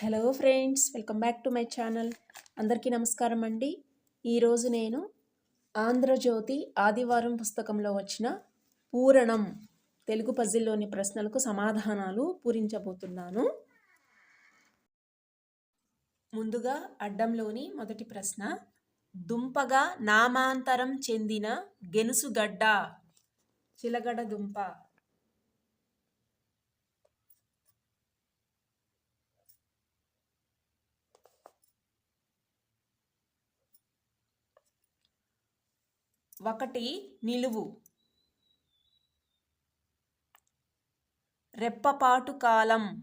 Hello friends welcome back to my channel. అందరికీ నమస్కారం అండి. ఈరోజు నేను ఆంధ్రజ్యోతి ఆదివారం పుస్తకంలో వచ్చిన పూరణం తెలుగు పజిల్లోని ప్రశ్నలకు సమాధానాలు పూరించబోతున్నాను. ముందుగా అడ్డంలోని మొదటి ప్రశ్న దుంపగా నామాంతరం చెందిన గెనుసుగడ్డ చిలగడ దుంప. ఒకటి నిలువు. రెప్పపాటు కాలం.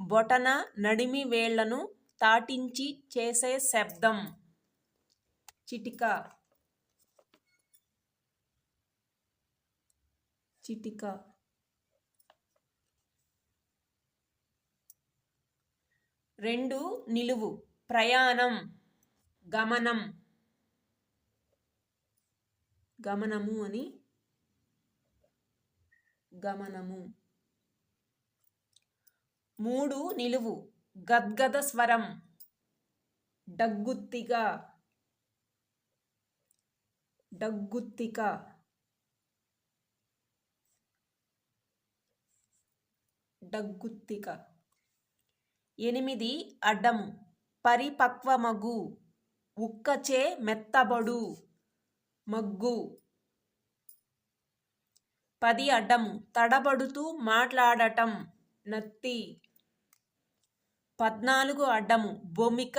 బొటన నడిమి వేళ్ళను తాటించి చేసే శబ్దం. చిటిక. చిటిక. రెండు నిలువు. ప్రయాణం. గమనం. గమనము అని గమనము. మూడు నిలువు. గద్గద స్వరం. డగ్గుత్తిక. డగ్గుత్తిక. డగ్గుత్తిక. ఎనిమిది అడ్డము. పరిపక్వమగు. ఉక్కచే మెత్తబడు. మగ్గు. పది అడ్డము తడబడుతూ మాట్లాడటం. నత్తి. పద్నాలుగు అడ్డము బొమిక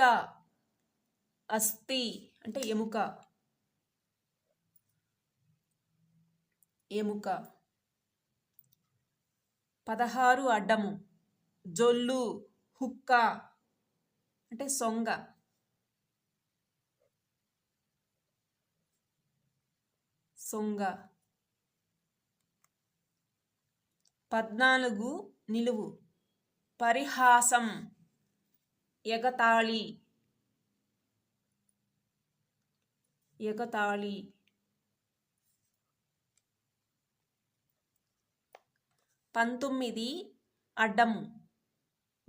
అస్థి. అంటే ఎముక. ఎముక. పదహారు అడ్డము. జొల్లు. హుక్క. అంటే సొంగ. సొంగ. పద్నాలుగు నిలువు. పరిహాసం. ఎగతాళి. ఎగతాళి. పంతొమ్మిది అడ్డం.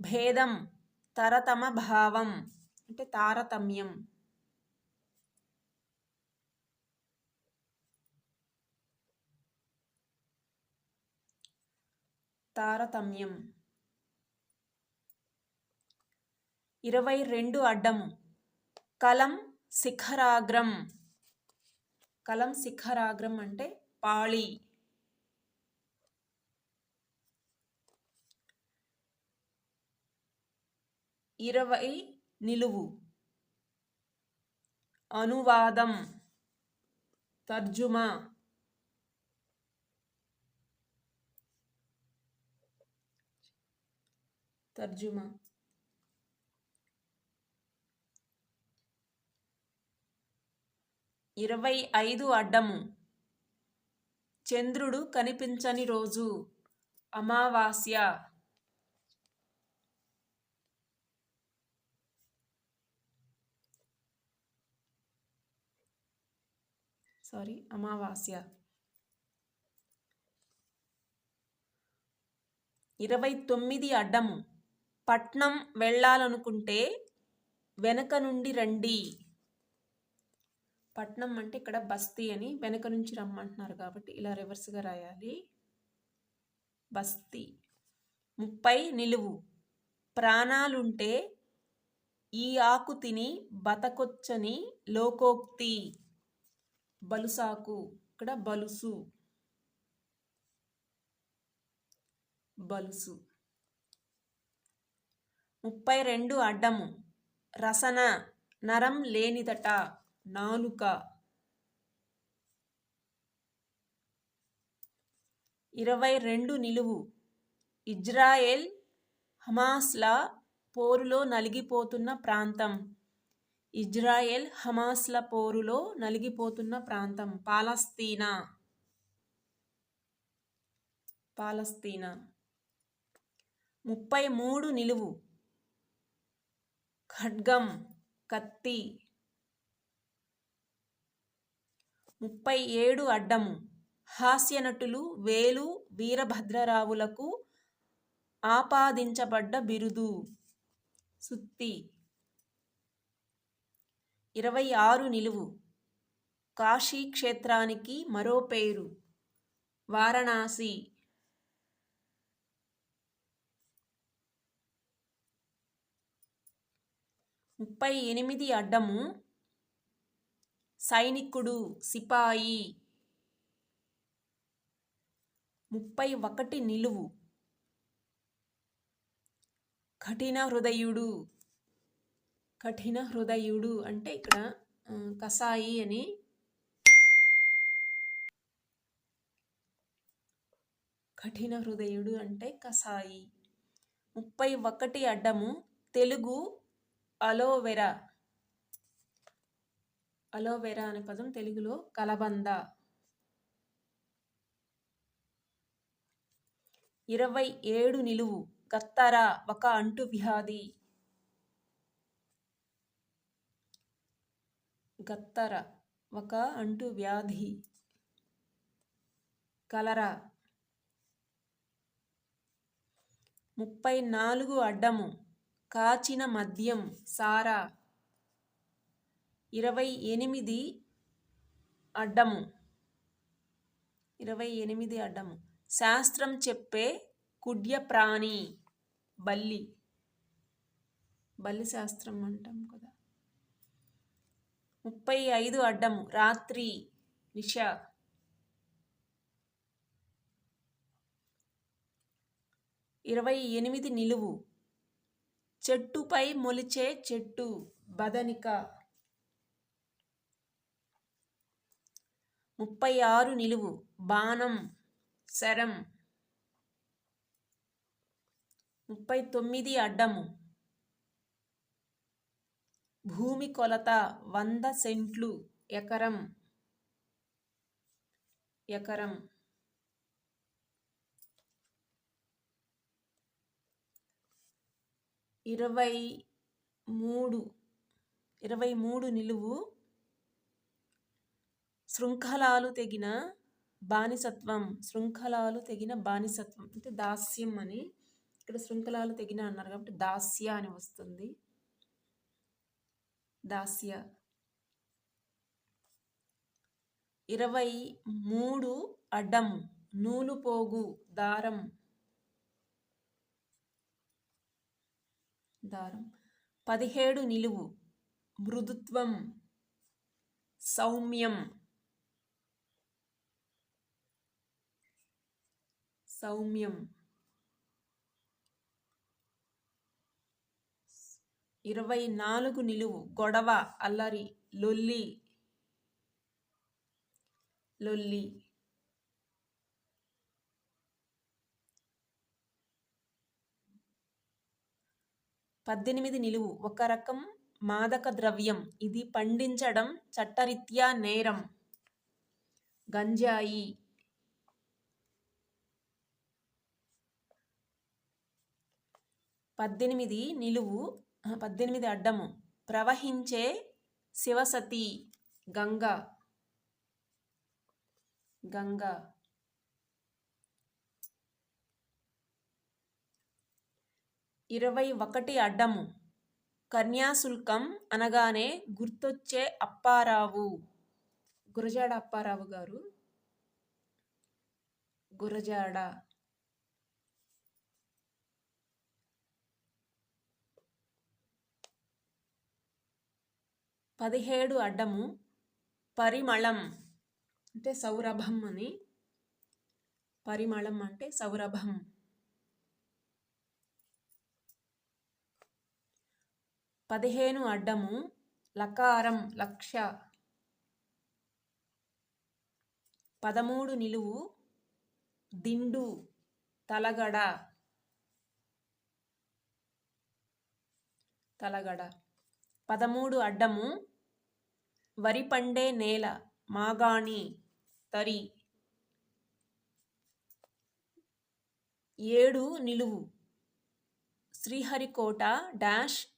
భేదం. తరతమ భావం. అంటే తారతమ్యం. తారతమ్యం. ఇరవై రెండు అడ్డము కలం శిఖరాగ్రం. కలం శిఖరాగ్రం అంటే పాళి. ఇరవై నిలువు. అనువాదం. తర్జుమా. తర్జుమా ఇరవై ఐదు అడ్డము. చంద్రుడు కనిపించని రోజు. అమావాస్య. సారీ అమావాస్య. ఇరవై తొమ్మిది అడ్డము. పట్నం వెళ్ళాలనుకుంటే వెనక నుండి రండి. పట్నం అంటే ఇక్కడ బస్తీ అని వెనక నుంచి రమ్మంటున్నారు కాబట్టి ఇలా రివర్స్గా రాయాలి. బస్తీ. ముప్పై నిలువు. ప్రాణాలుంటే ఈ ఆకు తిని బతకొచ్చని లోకోక్తి. బలుసాకు. ఇక్కడ బలుసు. బలుసు. ముప్పై రెండు అడ్డము. రసన నరం లేనిదట నాలుక. ఇరవై రెండు నిలువు. ఇజ్రాయెల్ హమాస్ల పోరులో నలిగిపోతున్న ప్రాంతం. ఇజ్రాయెల్ హమాస్ల పోరులో నలిగిపోతున్న ప్రాంతం. పాలస్తీనా. పాలస్తీనా. ముప్పై మూడు నిలువు. ఖడ్గం కత్తి. ముప్పై ఏడు అడ్డము. హాస్యనటులు వేలు వీరభద్రరావులకు ఆపాదించబడ్డ బిరుదు. సుత్తి. ఇరవై ఆరు నిలువు. కాశీ క్షేత్రానికి మరో పేరు. వారణాసి. ముప్పై ఎనిమిది అడ్డము సైనికుడు సిపాయి. ముప్పై ఒకటి నిలువు. కఠిన హృదయుడు. కఠిన హృదయుడు అంటే ఇక్కడ కసాయి అని. కఠిన హృదయుడు అంటే కసాయి. ముప్పై ఒకటి అడ్డము తెలుగు అలోవెరా అలోవెరా అనే పదం తెలుగులో కలబంద. ఇరవై ఏడు నిలువు గత్తర ఒక అంటు వ్యాధి. గత్తర ఒక అంటు వ్యాధి. కలరా. ముప్పై నాలుగు అడ్డము. కాచిన మద్యం సారా. ఇరవై ఎనిమిది అడ్డము. ఇరవై ఎనిమిది అడ్డము. శాస్త్రం చెప్పే కుడ్య ప్రాణి బల్లి. బల్లి శాస్త్రం అంటాం కదా. ముప్పై ఐదు అడ్డము. రాత్రి నిష. ఇరవై ఎనిమిది నిలువు. చెట్టుపై మొలిచే చెట్టు. బదనిక. ముప్పై ఆరు నిలువు. బాణం. శరం. ముప్పై తొమ్మిది అడ్డము. భూమి కొలత వంద సెంట్లు ఎకరం. ఎకరం. ఇరవై మూడు ఇరవై మూడు నిలువు శృంఖలాలు తెగిన బానిసత్వం శృంఖలాలు తెగిన బానిసత్వం. అంటే దాస్యం అని ఇక్కడ శృంఖలాలు తెగిన అన్నారు కాబట్టి దాస్య అని వస్తుంది. దాస్య. ఇరవై మూడు అడ్డం నూలు పోగు దారం దారం. పదిహేడు నిలువు. మృదుత్వం. సౌమ్యం. సౌమ్యం. ఇరవై నాలుగు నిలువు. గొడవ అల్లరి లొల్లి. లొల్లి. పద్దెనిమిది నిలువు. ఒక రకం మాదక ద్రవ్యం. ఇది పండించడం చట్టరీత్యా నేరం. గంజాయి. పద్దెనిమిది నిలువు. పద్దెనిమిది అడ్డము. ప్రవహించే శివసతి. గంగ. గంగా. ఇరవై ఒకటి అడ్డము. కన్యాశుల్కం అనగానే గుర్తొచ్చే అప్పారావు. గురజాడ అప్పారావు గారు. గురజాడ. పదిహేడు అడ్డము. పరిమళం అంటే సౌరభం అని. పరిమళం అంటే సౌరభం. పదిహేను అడ్డము లకారం లక్ష. పదమూడు నిలువు దిండు తలగడ. తలగడ. పదమూడు అడ్డము వరి పండే నేల మాగాణి తరి. ఏడు నిలువు శ్రీహరికోట డాష్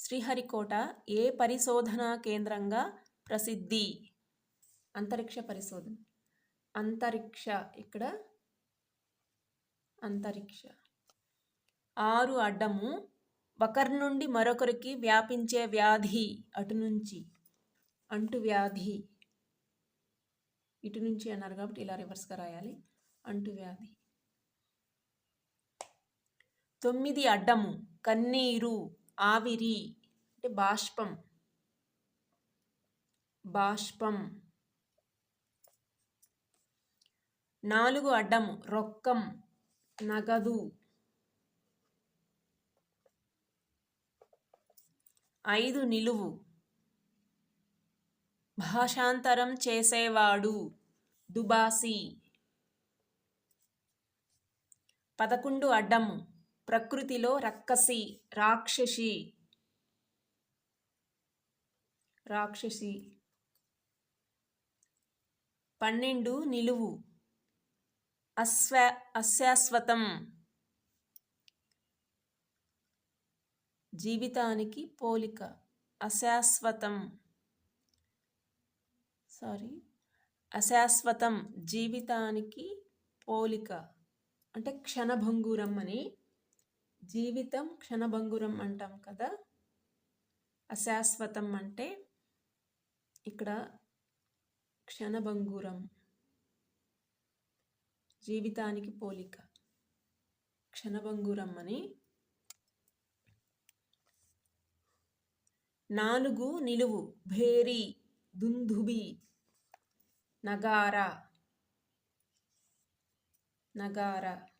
శ్రీహరికోట ఏ పరిశోధనా కేంద్రంగా ప్రసిద్ధి? అంతరిక్ష పరిశోధన. అంతరిక్ష. ఇక్కడ? అంతరిక్ష. ఆరు అడ్డము. ఒకరి నుండి మరొకరికి వ్యాపించే వ్యాధి అటు నుంచి. అంటు వ్యాధి. ఇటు నుంచి అన్నారు కాబట్టి ఇలా రివర్స్గా రాయాలి. అంటు వ్యాధి. తొమ్మిది అడ్డము. కన్నీరు. ఆవిరి అంటే బాష్పం. బాష్పం. నాలుగు అడ్డము రొక్కం నగదు. ఐదు నిలువు. భాషాంతరం చేసేవాడు దుబాసి. పదకొండు అడ్డము. ప్రకృతిలో రక్కసి రాక్షసి రాక్షసి. పన్నెండు నిలువు. అశ్వ అశాశ్వతం. జీవితానికి పోలిక. అశాశ్వతం. సారీ. అశాశ్వతం. జీవితానికి పోలిక. అంటే క్షణభంగురం అని జీవితం క్షణభంగురం అంటాం కదా? అశాశ్వతం అంటే ఇక్కడ క్షణభంగురం. జీవితానికి పోలిక. క్షణభంగురం అని. నాలుగు నిలువు. భేరి దుందుబి నగార. నగార.